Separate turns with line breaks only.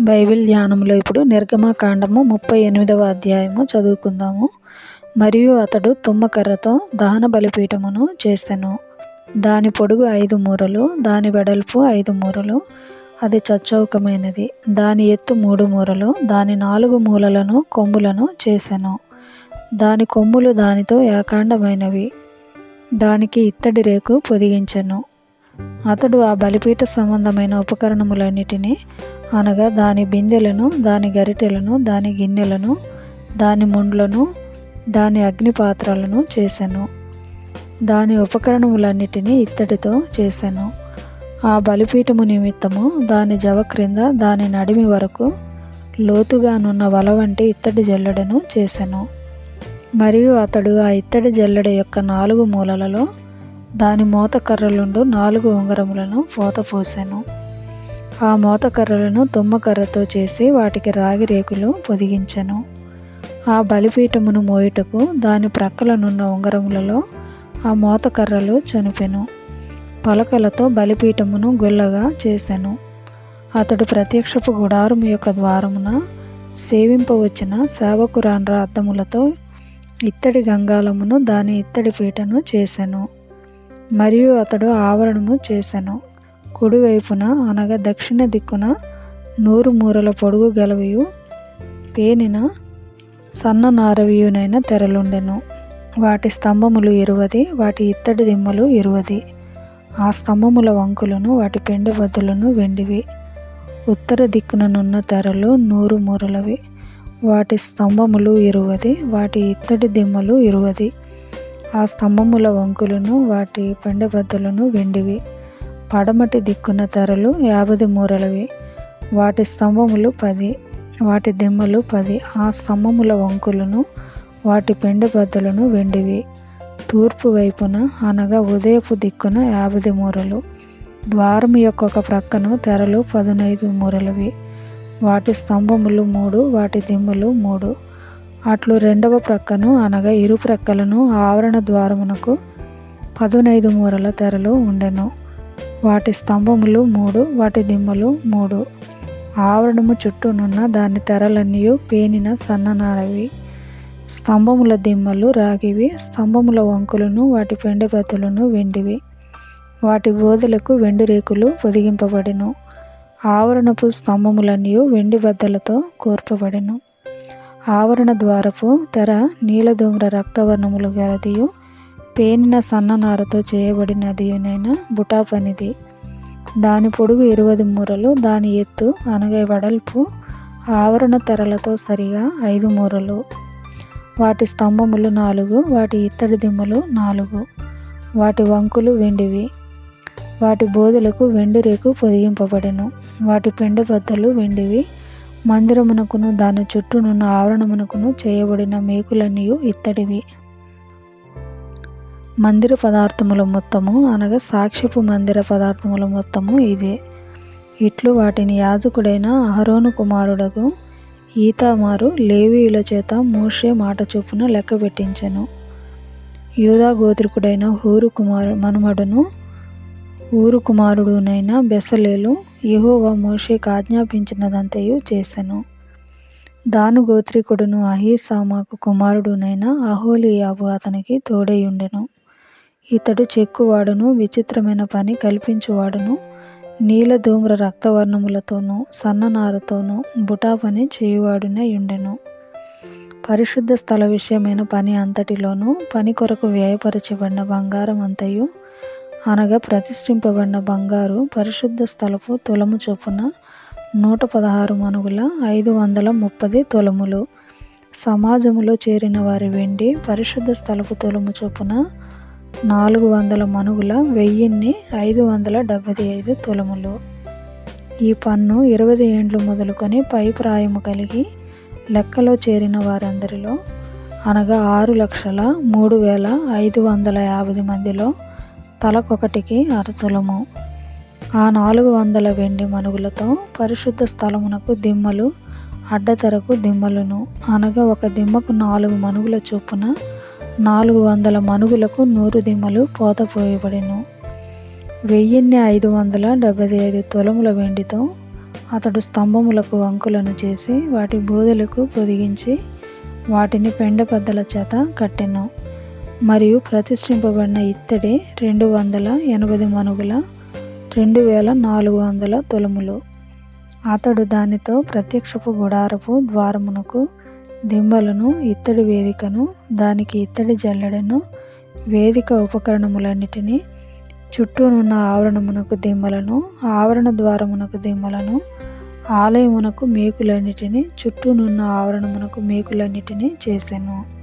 Bible ధ్యానంలో ఇప్పుడు నిర్గమకాండము ముప్పై ఎనిమిదవ అధ్యాయము చదువుకుందాము. మరియు అతడు తుమ్మకర్రతో దహన బలిపీఠమును చేసెను. దాని పొడుగు ఐదు మూరలు దాని వెడల్పు ఐదు మూరలు అది చచ్చౌకమైనది. దాని ఎత్తు మూడు మూరలు దాని నాలుగు మూలలను కొమ్ములను చేసెను. దాని కొమ్ములు దానితో ఏకాండమైనవి. దానికి ఇత్తడి రేకు పొదిగించెను. అతడు ఆ బలిపీఠ సంబంధమైన ఉపకరణములన్నిటినీ అనగా దాని బిందెలను దాని గరిటెలను దాని గిన్నెలను దాని ముండ్లను దాని అగ్నిపాత్రలను చేశాను దాని ఉపకరణములన్నిటినీ ఇత్తడితో చేశాను ఆ బలిపీఠము నిమిత్తము దాని జవ క్రింద దాని నడిమి వరకు లోతుగానున్న వల వంటి ఇత్తడి జల్లెడను చేశాను మరియు అతడు ఆ ఇత్తడి జల్లెడ యొక్క నాలుగు మూలలలో దాని మోతకర్రలుండు నాలుగు ఉంగరములను పోత పోసాను. ఆ మోతకర్రలను తుమ్మకర్రతో చేసి వాటికి రాగి రేకులు పొదిగించెను. ఆ బలిపీఠమును మోయుటకు దాని ప్రక్కలనున్న ఉంగరములలో ఆ మోతకర్రలు చనిపెను. పలకలతో బలిపీఠమును గుల్లగా చేసెను. అతడు ప్రత్యక్షపు గుడారము యొక్క ద్వారమున సేవింపవచ్చిన సేవకురాండ్ర అద్దములతో ఇత్తడి గంగాలమును దాని ఇత్తడి పీటను చేసెను. మరియు అతడు ఆవరణము చేశాను కుడివైపున అనగా దక్షిణ దిక్కున నూరు మూరల పొడుగు గలవియు పేనిన సన్న నారవియునైన తెరలుండెను. వాటి స్తంభములు ఇరువది వాటి ఇత్తడి దిమ్మలు ఇరువది. ఆ స్తంభముల వంకులను వాటి పెండబద్దులను వెండివి. ఉత్తర దిక్కుననున్న తెరలు నూరు మూరలవి. వాటి స్తంభములు ఇరువది వాటి ఇత్తడి దిమ్మలు ఇరువది. ఆ స్తంభముల వంకులను వాటి పెండబద్దులను వెండివి. పడమటి దిక్కున తెరలు యాభై మూరలవి. వాటి స్తంభములు పది వాటి దిమ్మలు పది. ఆ స్తంభముల వంకులను వాటి పెండబద్దలను వెండివి. తూర్పు వైపున అనగా ఉదయపు దిక్కున యాభై మూరలు. ద్వారము యొక్క ఒక ప్రక్కను తెరలు పదునైదు మూరలవి. వాటి స్తంభములు మూడు వాటి దిమ్మలు మూడు. అట్లు రెండవ ప్రక్కను అనగా ఇరు ప్రక్కలను ఆవరణ ద్వారమునకు పదునైదు మూరల తెరలు ఉండెను. వాటి స్తంభములు మూడు వాటి దిమ్మలు మూడు. ఆవరణము చుట్టూనున్న దాని తెరలన్నీ పేనిన సన్ననారవి. స్తంభముల దిమ్మలు రాగివి స్తంభముల వంకులను వాటి పెండెబతులను వెండివి. వాటి బోధలకు వెండి రేకులు పొదిగింపబడెను. ఆవరణపు స్తంభములన్నీ వెండి బద్దలతో కోర్పబడెను. ఆవరణ ద్వారపు తెర నీలధూమ్ర రక్తవర్ణములు గలదియు పేనిన సన్ననారతో చేయబడినదియునైన బుటా పనిది దాని పొడుగు ఇరవై మూరలు దాని ఎత్తు అనగా వడల్పు ఆవరణ తెరలతో సరిగా ఐదు మూరలు. వాటి స్తంభములు నాలుగు వాటి ఇత్తడి దిమ్మలు నాలుగు. వాటి వంకులు వెండివి. వాటి బోధులకు వెండి రేకు పొదిగింపబడెను. వాటి పెండె బద్దలు వెండివి. మందిరమునకును దాని చుట్టూనున్న ఆవరణమునకును చేయబడిన మేకులన్నీ ఇత్తడివి. మందిర పదార్థముల మొత్తము అనగా సాక్ష్యపు మందిర పదార్థముల మొత్తము ఇదే. ఇట్లు వాటిని యాజకుడైన అహరోను కుమారుడకు ఈతామారు లేవీయుల చేత మోషే మాట చొప్పున లెక్క పెట్టించెను. యూదా గోత్రికుడైన హూరు కుమారు మనుమడును ఊరు కుమారుడునైన బెసలేలు యహోవా మోషేకు ఆజ్ఞాపించినదంతయు చేసెను. దాను గోత్రికుడును అహీసామాకు కుమారుడునైన అహోలియాబు అతనికి తోడయుండెను ఇతడు చెక్కువాడును విచిత్రమైన పని కల్పించువాడును. నీల ధూమ్ర రక్తవర్ణములతోనూ సన్ననారతోనూ బుటా పని చేయువాడునే ఉండెను. పరిశుద్ధ స్థల విషయమైన పని అంతటిలోనూ పని కొరకు వ్యయపరచబడిన బంగారం అంతయు అనగా ప్రతిష్ఠింపబడిన బంగారు పరిశుద్ధ స్థలపు తులము చొప్పున నూట పదహారు మనుగుల ఐదు వందల ముప్పది తులములు. సమాజములో చేరిన వారి వెండి పరిశుద్ధ స్థలపు తులము చొప్పున నాలుగు వందల మనుగుల వెయ్యిన్ని ఐదు వందల డెబ్బై ఐదు తులములు. ఈ పన్ను ఇరవై ఏండ్లు మొదలుకొని పై ప్రాయము కలిగి లెక్కలో చేరిన వారందరిలో అనగా ఆరు లక్షల మూడు వేల ఐదు వందల యాభై మందిలో తలకొకటికి అరచులము ఆ నాలుగు వందల వెండి మనుగులతో పరిశుద్ధ స్థలమునకు దిమ్మలు అడ్డతెరకు దిమ్మలను అనగా ఒక దిమ్మకు నాలుగు మనుగుల చొప్పున నాలుగు వందల మనుగులకు నూరు దిమ్మలు పోతపోయబడెను. వెయ్యిన్ని ఐదు వందల డెబ్బై ఐదు తులముల వెండితో అతడు స్తంభములకు అంకులను చేసి వాటి బూదలకు పొదిగించి వాటిని పెండపద్దల చేత కట్టెను. మరియు ప్రతిష్ఠింపబడిన ఇత్తడి రెండు వందల ఎనభై మనుగుల రెండు వేల నాలుగు వందల తులములు. అతడు దానితో ప్రత్యక్షపు గుడారపు ద్వారమునకు దిమ్మలను ఇత్తడి వేదికను దానికి ఇత్తడి జల్లెడను వేదిక ఉపకరణములన్నిటినీ చుట్టూనున్న ఆవరణమునకు దిమ్మలను ఆవరణ ద్వారమునకు దిమ్మలను ఆలయమునకు మేకులన్నిటినీ చుట్టూనున్న ఆవరణమునకు మేకులన్నిటినీ చేసెను.